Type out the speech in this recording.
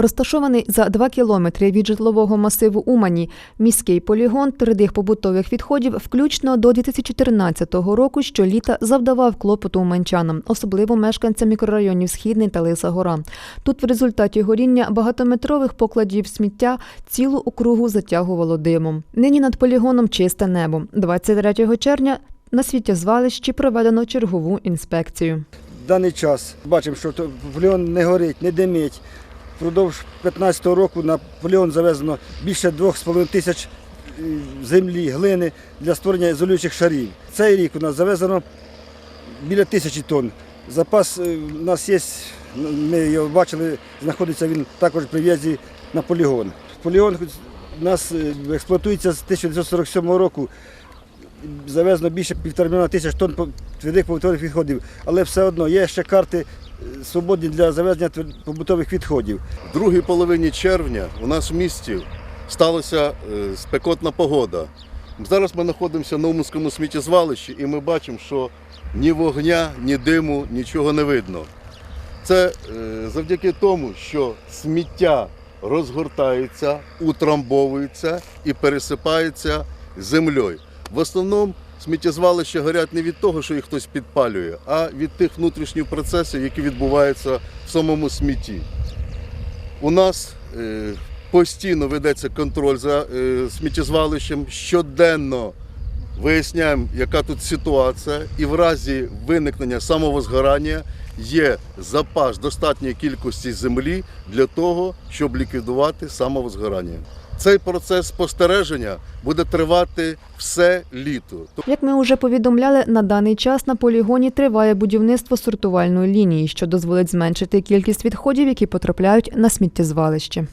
Розташований за 2 кілометри від житлового масиву Умані, міський полігон твердих побутових відходів включно до 2014 року щоліта завдавав клопоту уманчанам, особливо мешканцям мікрорайонів Східний та Лиса Гора. Тут в результаті горіння багатометрових покладів сміття цілу округу затягувало димом. Нині над полігоном чисте небо. 23 червня на світтєзвалищі проведено чергову інспекцію. В даний час бачимо, що полігон не горить, не димить. Впродовж 2015 року на полігон завезено більше 2,5 тисяч е, землі, глини для створення ізолюючих шарів. Цей рік у нас завезено біля тисячі тонн. Запас е, у нас є, ми його бачили, знаходиться він також при в'їзді на полігон. Полігон у нас е, експлуатується з 1947 року. Завезено більше півтора мільйона тисяч тонн твердих побутових відходів, але все одно є ще карти свободні для завезення побутових відходів. В другій половині червня у нас в місті сталася е, спекотна погода. Зараз ми знаходимося на Уманському сміттєзвалищі і ми бачимо, що ні вогня, ні диму, нічого не видно. Це е, завдяки тому, що сміття розгортається, утрамбовується і пересипається землею. В основному сміттєзвалища горять не від того, що їх хтось підпалює, а від тих внутрішніх процесів, які відбуваються в самому смітті. У нас е, постійно ведеться контроль за е, сміттєзвалищем. Щоденно виясняємо, яка тут ситуація, і в разі виникнення самовозгорання є запас достатньої кількості землі для того, щоб ліквідувати самовозгорання. Цей процес спостереження буде тривати все літо. Як ми вже повідомляли, на даний час на полігоні триває будівництво сортувальної лінії, що дозволить зменшити кількість відходів, які потрапляють на сміттєзвалище.